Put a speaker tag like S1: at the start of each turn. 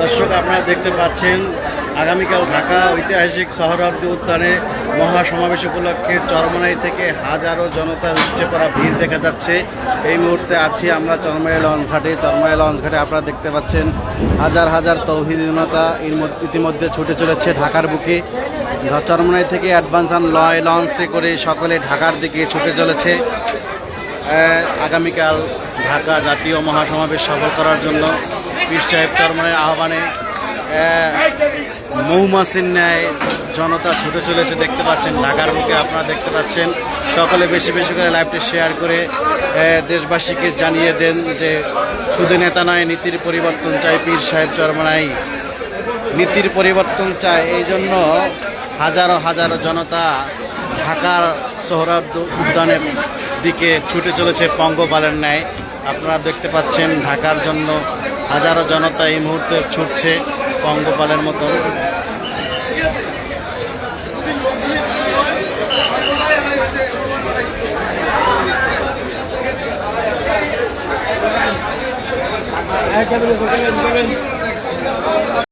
S1: দর্শক, আপনারা দেখতে পাচ্ছেন, আগামীকাল ঢাকা ঐতিহাসিক সোহরাবর্দী উদ্যানে মহা সমাবেশ উপলক্ষে চরমনাই থেকে হাজারো জনতার উপচে পড়া ভিড় দেখা যাচ্ছে। এই মুহূর্তে আছি আমরা চরমাই লঞ্চ ঘাটে। চরমাই লঞ্চ ঘাটে আপনারা দেখতে পাচ্ছেন, হাজার হাজার তৌহিদ জনতা এর ইতিমধ্যে ছুটে চলেছে ঢাকার বুকে। চরমনাই থেকে অ্যাডভান্স অ্যাডভান্সান লয় লঞ্চে করে সকলে ঢাকার দিকে ছুটে চলেছে। আগামীকাল ঢাকা জাতীয় মহাসমাবেশ সফল করার জন্য। পীর সাহেব চরমনের আহ্বানে আহ, মৌমাছির ন্যায় জনতা ছুটে চলেছে দেখতে পাচ্ছেন ঢাকার বুকে আপনারা দেখতে পাচ্ছেন। সকলে বেশি বেশি করে লাইভটি শেয়ার করে দেশবাসীকে জানিয়ে দেন যে শুধু নেতা নয় নীতির পরিবর্তন চাই পীর সাহেব চরমনাই। নীতির পরিবর্তন চায় এই জন্য হাজারো হাজারো জনতা ঢাকার সোহরাব উদ্যানের দিকে ছুটে চলেছে পঙ্গপালের ন্যায়। আপনারা দেখতে পাচ্ছেন ঢাকার জন্য হাজারো জনতা এই মুহূর্তে ছুটছে পঙ্গপালের মতন।
S2: এক